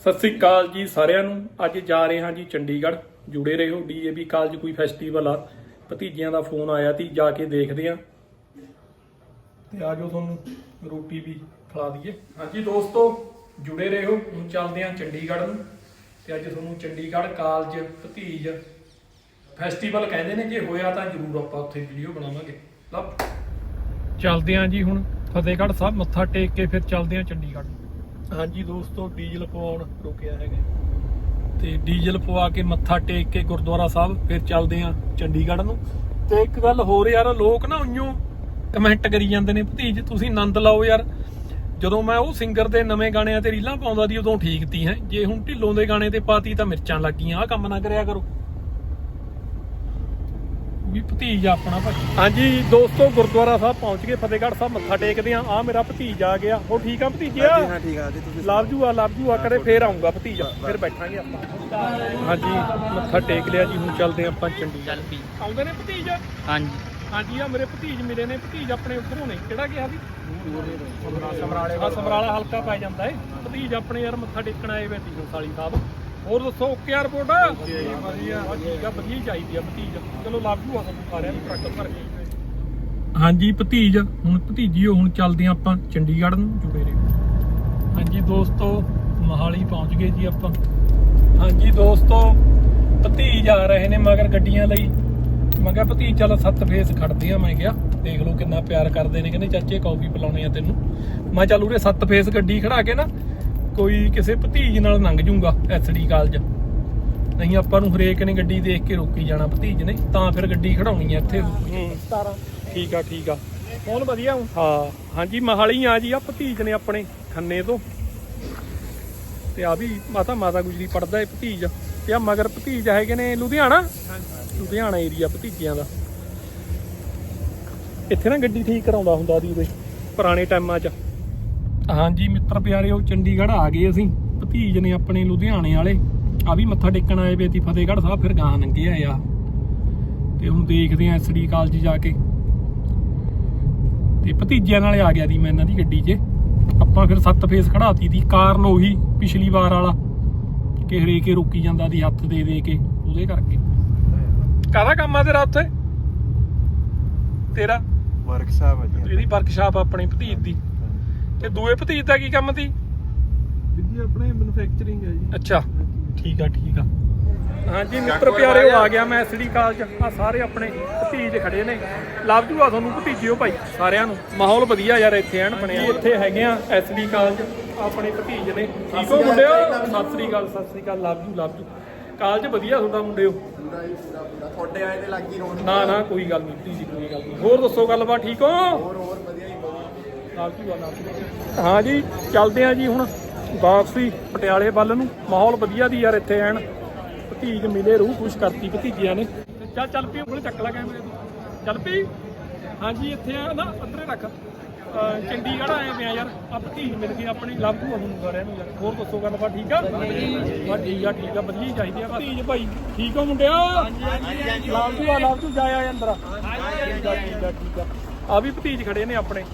ਸਤਿ ਸ੍ਰੀ ਅਕਾਲ ਜੀ ਸਾਰਿਆਂ ਨੂੰ। ਅੱਜ ਜਾ ਰਹੇ ਹਾਂ ਜੀ ਚੰਡੀਗੜ੍ਹ। ਜੁੜੇ ਰਹੋ ਡੀਏਬੀ ਕਾਲਜ ਕੋਈ ਫੈਸਟੀਵਲ ਆ। ਭਤੀਜਿਆਂ ਦਾ ਫੋਨ ਆਇਆ ਤੀ ਜਾ ਕੇ ਦੇਖਦੇ ਆ ਤੇ ਆਜੋ ਤੁਹਾਨੂੰ ਰੋਟੀ ਵੀ ਖਿਲਾ ਦਈਏ। ਹਾਂਜੀ ਦੋਸਤੋ, ਜੁੜੇ ਰਹੋ। ਹੁਣ ਚੱਲਦੇ ਆ ਚੰਡੀਗੜ੍ਹ ਨੂੰ। ਤੇ ਅੱਜ ਤੁਹਾਨੂੰ ਚੰਡੀਗੜ੍ਹ ਕਾਲਜ ਭਤੀਜ ਫੈਸਟੀਵਲ ਕਹਿੰਦੇ ਨੇ। ਜੇ ਹੋਇਆ ਤਾਂ ਜ਼ਰੂਰ ਆਪਾਂ ਉੱਥੇ ਵੀਡੀਓ ਬਣਾਵਾਂਗੇ। ਲਓ। ਚੱਲਦੇ ਆਂ ਜੀ ਹੁਣ ਫਤਿਹਗੜ੍ਹ ਸਾਹਿਬ, ਮੱਥਾ ਟੇਕ ਕੇ ਫਿਰ ਚੱਲਦੇ ਆਂ ਚੰਡੀਗੜ੍ਹ ਹਾਂਜੀ ਦੋਸਤੋ, ਡੀਜ਼ਲ ਪਵਾਉਣ ਰੁਕਿਆ ਹੈਗਾ। ਤੇ ਡੀਜ਼ਲ ਪਵਾ ਕੇ ਮੱਥਾ ਟੇਕ ਕੇ ਗੁਰਦੁਆਰਾ ਸਾਹਿਬ, ਫਿਰ ਚੱਲਦੇ ਆ ਚੰਡੀਗੜ੍ਹ ਨੂੰ। ਤੇ ਇੱਕ ਗੱਲ ਹੋਰ ਯਾਰ, ਲੋਕ ਨਾ ਉਈਓ ਕਮੈਂਟ ਕਰੀ ਜਾਂਦੇ ਨੇ, ਭਤੀਜ ਤੁਸੀਂ ਆਨੰਦ ਲਓ ਯਾਰ। ਜਦੋਂ ਮੈਂ ਉਹ ਸਿੰਗਰ ਦੇ ਨਵੇਂ ਗਾਣਿਆਂ ਤੇ ਰੀਲਾਂ ਪਾਉਂਦਾ ਦੀ ਉਦੋਂ ਠੀਕ ਤੀ ਹੈ। ਜੇ ਹੁਣ ਢਿੱਲੋਂ ਦੇ ਗਾਣੇ ਤੇ ਪਾਤੀ ਤਾਂ ਮਿਰਚਾਂ ਲੱਗੀਆਂ, ਆਹ ਕੰਮ ਨਾ ਕਰਿਆ ਕਰੋ। ਵੀ ਭਤੀਜ ਆਪਣਾ ਭਾਈ ਹਾਂਜੀ ਦੋਸਤੋ ਗੁਰਦੁਆਰਾ ਸਾਹਿਬ ਪਹੁੰਚ ਗਏ ਫਤਿਹਗੜ੍ਹ ਸਾਹਿਬ ਮੱਥਾ ਟੇਕਦੇ ਆ ਆ ਮੇਰਾ ਭਤੀਜ ਆ ਗਿਆ। ਉਹ ਠੀਕ ਆ ਭਤੀਜਿਆ ਹਾਂ ਠੀਕ ਆ ਜੀ ਤੁਸੀਂ ਲਵ ਜੂ ਆ ਲਵ ਜੂ ਆ ਕਰੇ ਫੇਰ ਆਉਂਗਾ ਭਤੀਜਾ। ਫਿਰ ਬੈਠਾਂਗੇ ਆਪਾਂ। ਹਾਂਜੀ ਮੱਥਾ ਟੇਕ ਲਿਆ ਜੀ ਹੁਣ ਚੱਲਦੇ ਆਪਾਂ ਚੰਡੀਗੜ੍ਹ। ਚੱਲ ਪੀ ਆਉਂਦੇ ਨੇ ਭਤੀਜ? ਹਾਂਜੀ। ਹਾਂਜੀ ਆ ਮੇਰੇ ਭਤੀਜ ਮਿਲੇ ਨੇ। ਭਤੀਜ ਆਪਣੇ ਉੱਧਰੋਂ ਨੇ। ਕਿਹੜਾ ਗਿਆ ਸੀ ਸਮਰਾਲੇ ਹਾਂ ਸਮਰਾਲਾ ਹਲਕਾ ਪੈ ਜਾਂਦਾ ਏ। ਭਤੀਜ ਆਪਣੇ ਯਾਰ ਮੱਥਾ ਟੇਕਣ ਆਏ ਵੇ ਸੀ ਸਾਲੀ ਸਾਹਿਬ। ਹੋਰ ਦੱਸੋ, ਓਕੇ ਆ ਰਿਪੋਰਟ ਵਧੀਆ ਵਧੀਆ ਚਾਹੀਦੀ ਆ ਭਤੀਜ। ਚਲੋ, ਲੱਗ ਆ ਤੁਹਾਨੂੰ ਸਾਰਿਆਂ ਨੂੰ ਟਰੱਕ ਭਰ ਕੇ। ਹਾਂਜੀ, ਭਤੀਜ। ਹੁਣ ਭਤੀਜੀਓ ਹੁਣ ਚੱਲਦੇ ਆ ਆਪਾਂ ਚੰਡੀਗੜ੍ਹ ਨੂੰ ਜੁੜੇ ਰਹੇ ਹਾਂਜੀ ਦੋਸਤੋ, ਮਹਾਲੀ ਪਹੁੰਚ ਗਏ ਜੀ ਆਪਾਂ। ਹਾਂਜੀ ਦੋਸਤੋ, ਭਤੀਜ ਆ ਰਹੇ ਨੇ ਮਗਰ ਗੱਡੀਆਂ ਲਈ। ਮੈਂ ਕਿਹਾ, ਭਤੀਜ, ਚੱਲ ਸੱਤ ਫੇਸ ਖੜਦੇ ਆ ਮੈਂ ਕਿਹਾ। ਦੇਖ ਲਓ ਕਿੰਨਾ ਪਿਆਰ ਕਰਦੇ ਨੇ, ਕਹਿੰਦੇ, ਚਾਚੇ, ਕੌਫੀ ਪਿਲਾਉਣੇ ਆ ਤੈਨੂੰ। ਮੈਂ ਚੱਲ ਉਰੇ ਸੱਤ ਫੇਸ ਗੱਡੀ ਖੜਾ ਕੇ ਨਾ ਕੋਈ ਕਿਸੇ ਭਤੀਜ ਨਾਲ ਲੰਘ ਜੂਗਾ ਐਸਡੀ ਕਾਲਜ। ਨਹੀਂ ਆਪਾਂ ਨੂੰ ਹਰੇਕ ਨੇ ਗੱਡੀ ਦੇਖ ਕੇ ਰੋਕੀ ਜਾਣਾ ਭਤੀਜ ਨੇ ਤਾਂ ਫਿਰ ਗੱਡੀ ਖੜਾਉਣੀ ਆ ਇੱਥੇ। 17 ਠੀਕ ਆ ਠੀਕ ਆ। ਕੌਣ ਵਧੀਆ ਹੂੰ ਹਾਂ ਹਾਂਜੀ ਮਹਾਲੀ ਆ ਜੀ ਆ ਭਤੀਜ ਨੇ ਆਪਣੇ ਖੰਨੇ ਤੋਂ। ਤੇ ਆ ਵੀ ਮਾਤਾ ਮਾਤਾ ਗੁਜਰੀ ਪੜਦਾ ਹੈ ਭਤੀਜ। ਤੇ ਆ ਮਗਰ ਭਤੀਜ ਹੈਗੇ ਨੇ ਲੁਧਿਆਣਾ? ਲੁਧਿਆਣਾ ਏਰੀਆ ਭਤੀਜਿਆਂ ਦਾ। ਇੱਥੇ ਨਾ ਗੱਡੀ ਠੀਕ ਕਰਾਉਂਦਾ ਹੁੰਦਾ ਦੀ ਉਹਦੇ ਪੁਰਾਣੇ ਟਾਈਮਾਂ 'ਚ। ਹਾਂਜੀ ਮਿੱਤਰ ਪਿਆਰਿਓ ਚੰਡੀਗੜ੍ਹ ਆ ਗਏ ਅਸੀਂ। ਭਤੀਜ ਨੇ ਆਪਣੇ ਲੁਧਿਆਣੇ ਵਾਲੇ। ਆ ਵੀ ਮੱਥਾ ਟੇਕਣ ਆਏ ਵੇ ਫਤਿਹਗੜ੍ਹ ਸਾਹਿਬ ਫਿਰ ਗਾਂ ਲੰਘੇ ਆਏ ਆ। ਤੇ ਹੁਣ ਦੇਖਦੇ ਆ ਐਸਡੀ ਕਾਲਜ ਜਾ ਕੇ। ਤੇ ਭਤੀਜਿਆਂ ਨਾਲੇ ਆ ਗਿਆ ਦੀ ਮੈਂ ਇਹਨਾਂ ਦੀ ਗੱਡੀ 'ਚ। ਆਪਾਂ ਫਿਰ ਸੱਤ ਫੇਸ ਖੜਾਤੀ ਦੀ ਕਾਰਨ ਉਹੀ ਪਿਛਲੀ ਵਾਰ ਵਾਲਾ ਕਿ ਹਰੇਕੇ ਰੋਕੀ ਜਾਂਦਾ ਦੀ ਹੱਥ ਦੇ ਦੇ ਕੇ ਉਹਦੇ ਕਰਕੇ। ਕਾਹਦਾ ਕੰਮ ਆ ਤੇਰਾ ਉੱਥੇ? ਤੇਰਾ? ਵਰਕਸ਼ਾਪ ਆ ਜੀ। ਇਹਦੀ ਵਰਕਸ਼ਾਪ ਆਪਣੀ ਭਤੀਜ ਦੀ। ਤੇ ਦੂਏ ਭਤੀਜ ਦਾ ਕੀ ਕੰਮ ਸੀ? ਜੀ ਆਪਣੇ ਮੈਨੂਫੈਕਚਰਿੰਗ ਹੈ ਜੀ। ਅੱਛਾ। ਠੀਕ ਆ ਠੀਕ ਆ। ਹਾਂਜੀ ਮਿੱਤਰ ਪਿਆਰੇ ਆ ਗਿਆ ਮੈਂ ਐਸਡੀ ਕਾਲਜ। ਆ ਸਾਰੇ ਆਪਣੇ ਭਤੀਜ ਖੜੇ ਨੇ। ਲਵ ਜੂ ਆ ਤੁਹਾਨੂੰ ਭਤੀਜਿਓ ਭਾਈ ਸਾਰਿਆਂ ਨੂੰ। ਮਾਹੌਲ ਵਧੀਆ ਯਾਰ ਇੱਥੇ ਐਨ ਬਣਿਆ। ਇੱਥੇ ਹੈਗੇ ਆ ਐਸਡੀ ਕਾਲਜ ਆਪਣੇ ਭਤੀਜ ਨੇ। ਠੀਕ ਹੋ ਮੁੰਡਿਓ? ਸਤਿ ਸ੍ਰੀ ਅਕਾਲ ਸਤਿ ਸ੍ਰੀ ਅਕਾਲ। Love you love you. College ਵਧੀਆ ਤੁਹਾਡਾ ਮੁੰਡਿਓ? ਪੂਰਾ ਹੀ ਪੂਰਾ ਪੂਰਾ ਤੁਹਾਡੇ ਆਏ ਤੇ ਲੱਗੀ ਰੋਣੀ ਨਾ ਨਾ ਕੋਈ ਗੱਲ ਨਹੀਂ ਭਤੀਜੀ ਕੋਈ ਗੱਲ ਨਹੀਂ। ਹੋਰ ਦੱਸੋ ਗੱਲਬਾਤ ਠੀਕ ਹੋ? ਹੋਰ ਹੋਰ ਵਧੀਆ ਹੀ ਹਾਂ ਜੀ, ਚੱਲਦੇ ਆ ਜੀ ਹੁਣ ਵਾਪਸੀ ਪਟਿਆਲੇ ਵੱਲ ਨੂੰ। ਮਾਹੌਲ ਵਧੀਆ ਦੀ ਯਾਰ ਇੱਥੇ ਐਨ। ਭਤੀਜ ਮਿਲੇ, ਰੂਹ ਖੁਸ਼ ਕਰਤੀ ਭਤੀਜਿਆਂ ਨੇ। ਚੱਲ ਚੱਲ ਪਈ ਉਂਗਲ ਚੱਕ ਲੈ ਕੈਮਰੇ ਤੋਂ। ਚੱਲ ਪਈ ਹਾਂਜੀ ਇੱਥੇ ਆ ਨਾ ਅੰਦਰੇ ਰੱਖ। ਚੰਡੀਗੜ੍ਹ ਆਏ ਪਿਆ ਯਾਰ। ਆ ਭਤੀਜ ਮਿਲ ਗਈ ਆਪਣੀ ਲੱਭੂ ਤੁਹਾਨੂੰ ਸਾਰਿਆਂ ਨੂੰ ਯਾਰ। ਹੋਰ ਦੱਸੋ ਗੱਲਬਾਤ, ਠੀਕ ਆ? ਬਾ ਠੀਕ ਆ ਠੀਕ ਆ, ਵਧੀਆ ਹੀ ਚਾਹੀਦੀ ਆ। ਭਤੀਜ ਭਾਈ, ਠੀਕ ਹੋ ਮੁੰਡਿਆ ਲਾਭ ਤੂੰ ਆ ਲਾਭ ਤੂੰ ਜਾ ਅੰਦਰ ਆ ਠੀਕ ਆ ਠੀਕ ਆ। ਆ ਵੀ ਭਤੀਜ ਖੜੇ ਨੇ ਆਪਣੇ।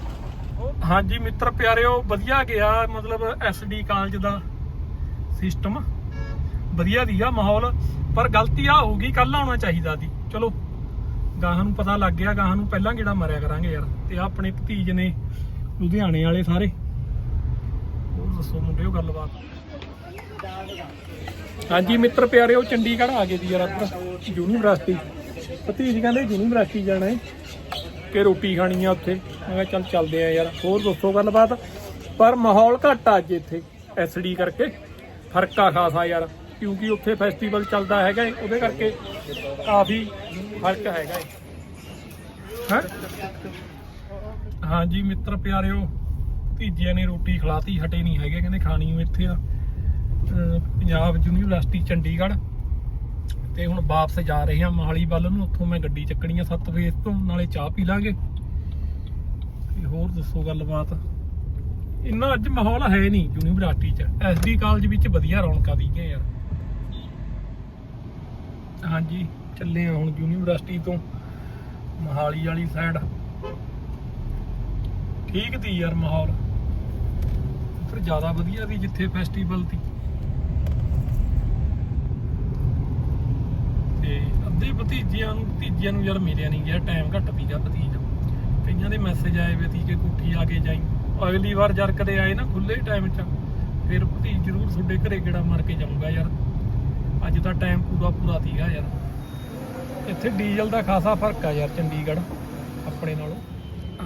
ਹਾਂਜੀ ਮਿੱਤਰ ਪਿਆਰਿਓ, ਵਧੀਆ ਗਿਆ ਮਤਲਬ ਐਸਡੀ ਕਾਲਜ ਦਾ ਸਿਸਟਮ ਵਧੀਆ ਦੀਆ ਮਾਹੌਲ, ਪਰ ਗਲਤੀ ਆ ਹੋਊਗੀ ਕੱਲ ਆਉਣਾ ਚਾਹੀਦਾ ਸੀ। ਚਲੋ, ਗਾਹਾਂ ਨੂੰ ਪਤਾ ਲੱਗ ਗਿਆ, ਗਾਹਾਂ ਨੂੰ ਪਹਿਲਾਂ ਕਿਹੜਾ ਮਰਿਆ ਕਰਾਂਗੇ ਯਾਰ। ਤੇ ਆਹ ਆਪਣੇ ਭਤੀਜ ਨੇ, ਲੁਧਿਆਣੇ ਵਾਲੇ ਸਾਰੇ। ਹੋਰ ਦੱਸੋ ਮੁੰਡਿਓ, ਗੱਲਬਾਤ? ਹਾਂਜੀ ਮਿੱਤਰ ਪਿਆਰਿਓ, ਚੰਡੀਗੜ੍ਹ ਆ ਗਏ ਦੀ ਯਾਰ ਆਪਾਂ ਯੂਨੀਵਰਸਿਟੀ। ਭਤੀਜ ਕਹਿੰਦੇ ਯੂਨੀਵਰਸਿਟੀ ਜਾਣਾ ਹੈ ਕੇ ਰੋਟੀ ਖਾਣੀ ਆ ਉੱਥੇ। ਮੈਂ ਕਿਹਾ ਚੱਲ ਚੱਲਦੇ ਆ ਯਾਰ, ਹੋਰ ਦੱਸੋ ਗੱਲਬਾਤ। ਪਰ ਮਾਹੌਲ ਘੱਟ ਆ ਅੱਜ ਇੱਥੇ ਐਸਡੀ ਕਰਕੇ। ਫ਼ਰਕ ਆ ਖਾਸਾ ਯਾਰ, ਕਿਉਂਕਿ ਉੱਥੇ ਫੈਸਟੀਵਲ ਚੱਲਦਾ ਹੈਗਾ ਉਹਦੇ ਕਰਕੇ ਕਾਫੀ ਫ਼ਰਕ ਹੈਗਾ ਹੈ? ਹਾਂਜੀ ਮਿੱਤਰ ਪਿਆਰਿਓ, ਭਤੀਜਿਆਂ ਨੇ ਰੋਟੀ ਖਲਾਤੀ, ਹਟੇ ਨਹੀਂ ਹੈਗੇ, ਕਹਿੰਦੇ ਖਾਣੀ ਇੱਥੇ ਆ। ਪੰਜਾਬ ਯੂਨੀਵਰਸਿਟੀ ਚੰਡੀਗੜ੍ਹ। ਤੇ ਹੁਣ ਵਾਪਸ ਜਾ ਰਹੇ ਹਾਂ ਮਹਾਲੀ ਵੱਲ ਨੂੰ। ਉੱਥੋਂ ਮੈਂ ਗੱਡੀ ਚੱਕਣੀ ਆ ਸੱਤ ਫੇਸ ਤੋਂ, ਨਾਲੇ ਚਾਹ ਪੀ ਲਾਂਗੇ। ਤੇ ਹੋਰ ਦੱਸੋ ਗੱਲਬਾਤ? ਇੰਨਾ ਅੱਜ ਮਾਹੌਲ ਹੈ ਨਹੀਂ ਯੂਨੀਵਰਸਿਟੀ 'ਚ। ਐਸਡੀ ਕਾਲਜ ਵਿੱਚ ਵਧੀਆ ਰੌਣਕਾਂ ਦੀਆਂ ਯਾਰ। ਹਾਂਜੀ, ਚੱਲੇ ਆ ਹੁਣ ਯੂਨੀਵਰਸਿਟੀ ਤੋਂ, ਮਹਾਲੀ ਵਾਲੀ ਸਾਈਡ ਠੀਕ ਦੀ ਯਾਰ ਮਾਹੌਲ। ਫਿਰ ਜ਼ਿਆਦਾ ਵਧੀਆ ਦੀ ਜਿੱਥੇ ਫੈਸਟੀਵਲ ਦੀ ਭਤੀਜਿਆਂ ਨੂੰ ਭਤੀਜਿਆਂ ਨੂੰ ਯਾਰ ਮਿਲਿਆ ਨਹੀਂ ਗਿਆ ਟਾਈਮ ਘੱਟ ਪੀਗਾ ਭਤੀਜ ਕਈਆਂ ਦੇ ਮੈਸੇਜ ਆਏ ਵੇ ਸੀ ਕਿ ਕੁੱਠੀ ਆ ਕੇ ਜਾਈ। ਅਗਲੀ ਵਾਰ ਜਰ ਕਦੇ ਆਏ ਨਾ ਖੁੱਲੇ ਟਾਈਮ 'ਚ, ਫਿਰ ਭਤੀਜ ਜ਼ਰੂਰ ਤੁਹਾਡੇ ਘਰੇ ਗੇੜਾ ਮਾਰ ਕੇ ਜਾਊਗਾ ਯਾਰ। ਅੱਜ ਤਾਂ ਟਾਈਮ ਪੂਰਾ ਪੂਰਾ ਸੀਗਾ ਯਾਰ। ਇੱਥੇ ਡੀਜ਼ਲ ਦਾ ਖਾਸਾ ਫ਼ਰਕ ਆ ਯਾਰ ਚੰਡੀਗੜ੍ਹ, ਆਪਣੇ ਨਾਲੋਂ।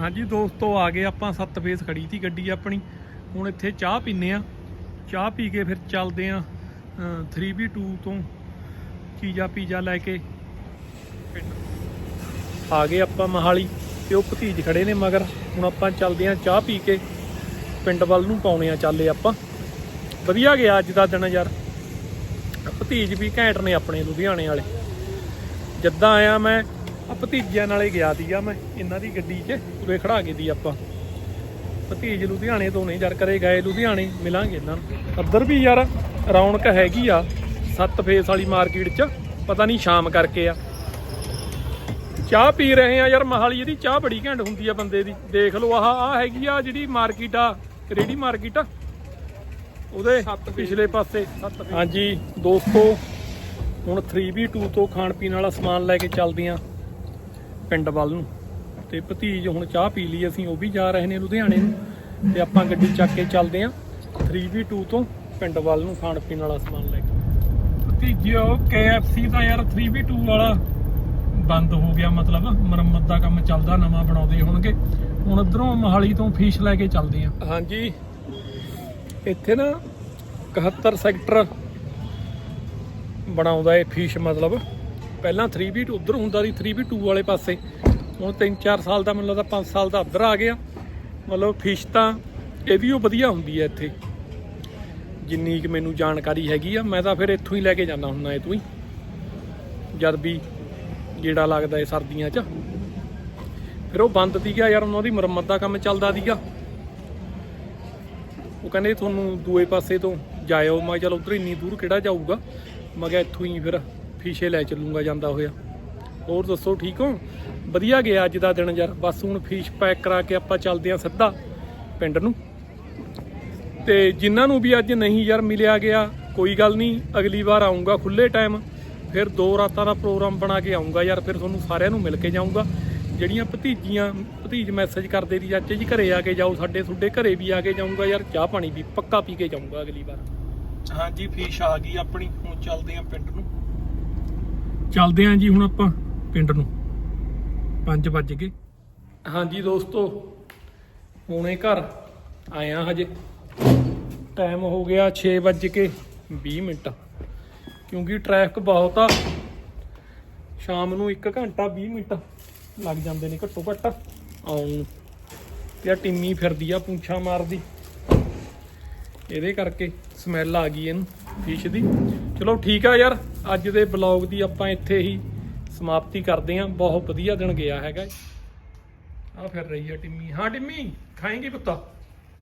ਹਾਂਜੀ ਦੋਸਤੋ, ਆ ਗਏ ਆਪਾਂ, ਸੱਤ ਫੇਸ ਖੜੀ ਸੀ ਗੱਡੀ ਆਪਣੀ। ਹੁਣ ਇੱਥੇ ਚਾਹ ਪੀਨੇ ਆ ਚਾਹ ਪੀ ਕੇ ਫਿਰ ਚੱਲਦੇ ਆ 3v2 ਤੋਂ, ਚੀਜ਼ਾ ਪੀਜ਼ਾ ਲੈ ਕੇ। ਪਿੰਡ ਆ ਗਏ ਆਪਾਂ ਮਹਾਲੀ ਤੇ ਉਹ ਭਤੀਜ ਖੜੇ ਨੇ ਮਗਰ। ਹੁਣ ਆਪਾਂ ਚੱਲਦੇ ਆ ਚਾਹ ਪੀ ਕੇ। ਪਿੰਡ ਵੱਲ ਨੂੰ ਪਾਉਣੇ ਆ ਚੱਲੇ ਆਪਾਂ। ਵਧੀਆ ਗਿਆ ਅੱਜ ਦਾ ਦਿਨ ਯਾਰ। ਭਤੀਜ ਵੀ ਘੈਂਟ ਨੇ ਆਪਣੇ ਲੁਧਿਆਣੇ ਵਾਲੇ। ਜਿੱਦਾਂ ਆਇਆ ਮੈਂ ਆ ਭਤੀਜਿਆਂ ਨਾਲੇ ਗਿਆ ਸੀਗਾ ਮੈਂ ਇਹਨਾਂ ਦੀ ਗੱਡੀ 'ਚ, ਉਰੇ ਖੜਾ ਕੇ ਦੀ ਆਪਾਂ। ਭਤੀਜ ਲੁਧਿਆਣੇ ਤੋਂ ਨਹੀਂ ਜਰ ਕਰੇ ਗਏ ਲੁਧਿਆਣੇ, ਮਿਲਾਂਗੇ ਇਹਨਾਂ ਨੂੰ। ਅੱਧਰ ਵੀ ਯਾਰ, ਰੌਣਕ ਹੈਗੀ ਆ, ਸੱਤ ਫੇਸ ਵਾਲੀ ਮਾਰਕੀਟ 'ਚ, ਪਤਾ ਨਹੀਂ ਸ਼ਾਮ ਕਰਕੇ ਆ। ਚਾਹ ਪੀ ਰਹੇ ਆ ਯਾਰ ਮਹਾਲੀ ਇਹਦੀ ਚਾਹ ਬੜੀ ਘੈਂਟ ਹੁੰਦੀ ਆ ਬੰਦੇ ਦੀ। ਦੇਖ ਲਓ ਆਹ ਆ ਹੈਗੀ ਆ ਜਿਹੜੀ ਮਾਰਕੀਟ ਆ ਰੇੜੀ ਮਾਰਕੀਟ ਆ ਉਹਦੇ ਪਿਛਲੇ ਪਾਸੇ। ਹਾਂਜੀ ਦੋਸਤੋ ਹੁਣ 3v2 ਤੋਂ ਖਾਣ ਪੀਣ ਵਾਲਾ ਸਮਾਨ ਲੈ ਕੇ ਚੱਲਦੇ ਆ ਪਿੰਡ ਵੱਲ ਨੂੰ। ਤੇ ਭਤੀਜ ਹੁਣ ਚਾਹ ਪੀ ਲਈ ਅਸੀਂ ਉਹ ਵੀ ਜਾ ਰਹੇ ਨੇ ਲੁਧਿਆਣੇ ਨੂੰ। ਤੇ ਆਪਾਂ ਗੱਡੀ ਚੱਕ ਕੇ ਚੱਲਦੇ ਆ 3v2 ਤੋਂ ਪਿੰਡ ਵੱਲ ਨੂੰ ਖਾਣ ਪੀਣ ਵਾਲਾ ਸਮਾਨ ਲੈ ਕੇ। ਭਤੀਜਿਓ KFC ਦਾ ਯਾਰ 3v2 ਵਾਲਾ। ਬੰਦ ਹੋ ਗਿਆ ਮਤਲਬ, ਮੁਰੰਮਤ ਦਾ ਕੰਮ ਚੱਲਦਾ, ਨਵਾਂ ਬਣਾਉਂਦੇ ਹੋਣਗੇ। ਹੁਣ ਉਧਰੋਂ ਮਹਾਲੀ ਤੋਂ ਫੀਸ਼ ਲੈ ਕੇ ਚੱਲਦੇ ਆ। ਹਾਂਜੀ। ਇੱਥੇ ਨਾ 71 ਸੈਕਟਰ ਬਣਾਉਂਦਾ ਇਹ ਫਿਸ਼ ਮਤਲਬ। ਪਹਿਲਾਂ 3v2 ਉਧਰ ਹੁੰਦਾ ਸੀ 3v2 ਵਾਲੇ ਪਾਸੇ। ਹੁਣ 3-4 ਸਾਲ ਦਾ, ਮੈਨੂੰ ਲੱਗਦਾ 5 ਸਾਲ ਦਾ ਉੱਧਰ ਆ ਗਿਆ। ਮਤਲਬ ਫਿਸ਼ ਤਾਂ ਇਹ ਵੀ ਉਹ ਵਧੀਆ ਹੁੰਦੀ ਹੈ ਇੱਥੇ। ਜਿੰਨੀ ਕਿ ਮੈਨੂੰ ਜਾਣਕਾਰੀ ਹੈਗੀ ਆ, ਮੈਂ ਤਾਂ ਫਿਰ ਇੱਥੋਂ ਹੀ ਲੈ ਕੇ ਜਾਂਦਾ ਹੁੰਦਾ, ਇਹ ਤੋਂ ਹੀ। ਜਦ ਵੀ ਗੇੜਾ ਲੱਗਦਾ ਏ ਸਰਦੀਆਂ 'ਚ। ਫਿਰ ਉਹ ਬੰਦ ਸੀਗਾ ਯਾਰ, ਉਹਨਾਂ ਦੀ ਮੁਰੰਮਤ ਦਾ ਕੰਮ ਚੱਲਦਾ ਸੀਗਾ। ਉਹ ਕਹਿੰਦੇ ਤੁਹਾਨੂੰ ਦੂਏ ਪਾਸੇ ਤੋਂ ਜਾਇਓ। ਮੈਂ ਕਿਹਾ ਚਲ ਉਧਰ ਇੰਨੀ ਦੂਰ ਕਿਹੜਾ ਜਾਊਗਾ? ਮੈਂ ਕਿਹਾ ਇੱਥੋਂ ਹੀ ਫਿਰ ਫੀਸ਼ੇ ਲੈ ਚੱਲੂਗਾ ਜਾਂਦਾ ਹੋਇਆ। ਹੋਰ ਦੱਸੋ, ਠੀਕ ਹੋ? ਵਧੀਆ ਗਿਆ ਅੱਜ ਦਾ ਦਿਨ ਯਾਰ। ਬਸ ਹੁਣ ਫੀਸ਼ ਪੈਕ ਕਰਾ ਕੇ ਆਪਾਂ ਚੱਲਦੇ ਆਂ ਸਿੱਧਾ ਪਿੰਡ ਨੂੰ। ਤੇ ਜਿਨ੍ਹਾਂ ਨੂੰ ਵੀ ਅੱਜ ਨਹੀਂ ਯਾਰ ਮਿਲਿਆ ਗਿਆ, ਕੋਈ ਗੱਲ ਨਹੀਂ। ਅਗਲੀ ਵਾਰ ਆਉਂਗਾ ਖੁੱਲੇ ਟਾਈਮ ਫਿਰ ਦੋ ਰਾਤਾਂ ਦਾ ਪ੍ਰੋਗਰਾਮ ਬਣਾ ਕੇ ਆਉਂਗਾ ਯਾਰ ਫਿਰ ਤੁਹਾਨੂੰ ਸਾਰਿਆਂ ਨੂੰ ਮਿਲ ਕੇ ਜਾਊਂਗਾ। ਜਿਹੜੀਆਂ ਭਤੀਜੀਆਂ ਭਤੀਜ ਮੈਸੇਜ ਕਰਦੇ ਦੀ ਚਾਚੇ ਜੀ ਘਰੇ ਆ ਕੇ ਜਾਓ ਸਾਡੇ ਤੁਹਾਡੇ ਘਰੇ ਵੀ ਆ ਕੇ ਜਾਊਂਗਾ ਯਾਰ ਚਾਹ ਪਾਣੀ ਵੀ ਪੱਕਾ ਪੀ ਕੇ ਜਾਊਂਗਾ ਅਗਲੀ ਵਾਰ। ਹਾਂਜੀ ਫੀਸ਼ ਆ ਗਈ ਆਪਣੀ ਹੁਣ ਚੱਲਦੇ ਆਂ ਪਿੰਡ ਨੂੰ। ਚੱਲਦੇ ਆਂ ਜੀ ਹੁਣ ਆਪਾਂ ਪਿੰਡ ਨੂੰ। 5 ਵੱਜ ਗਏ। ਹਾਂਜੀ ਦੋਸਤੋ ਹੁਣੇ ਘਰ ਆਇਆ ਹਜੇ। ਟਾਈਮ ਹੋ ਗਿਆ 6 ਵੱਜ ਕੇ 20 ਮਿੰਟ। ਕਿਉਂਕਿ ਟ੍ਰੈਫਿਕ ਬਹੁਤ ਆ। ਸ਼ਾਮ ਨੂੰ 1 ਘੰਟਾ 20 ਮਿੰਟ ਲੱਗ ਜਾਂਦੇ ਨੇ ਘੱਟੋ ਘੱਟ ਆਉਣ ਨੂੰ। ਤੇ ਆ ਟਿੰਮੀ ਫਿਰਦੀ ਆ ਪੂੰਛਾਂ ਮਾਰਦੀ। ਇਹਦੇ ਕਰਕੇ ਸਮੈਲ ਆ ਗਈ ਇਹਨੂੰ ਫਿਸ਼ ਦੀ। ਚਲੋ ਠੀਕ ਆ ਯਾਰ, ਅੱਜ ਦੇ ਬਲੌਗ ਦੀ ਆਪਾਂ ਇੱਥੇ ਹੀ ਸਮਾਪਤੀ ਕਰਦੇ ਆਂ। ਬਹੁਤ ਵਧੀਆ ਦਿਨ ਗਿਆ ਹੈਗਾ ਆ ਫਿਰ ਰਹੀ ਆ ਟਿੰਮੀ। ਹਾਂ ਟਿੰਮੀ, ਖਾਏਂਗੀ ਪੁੱਤਾ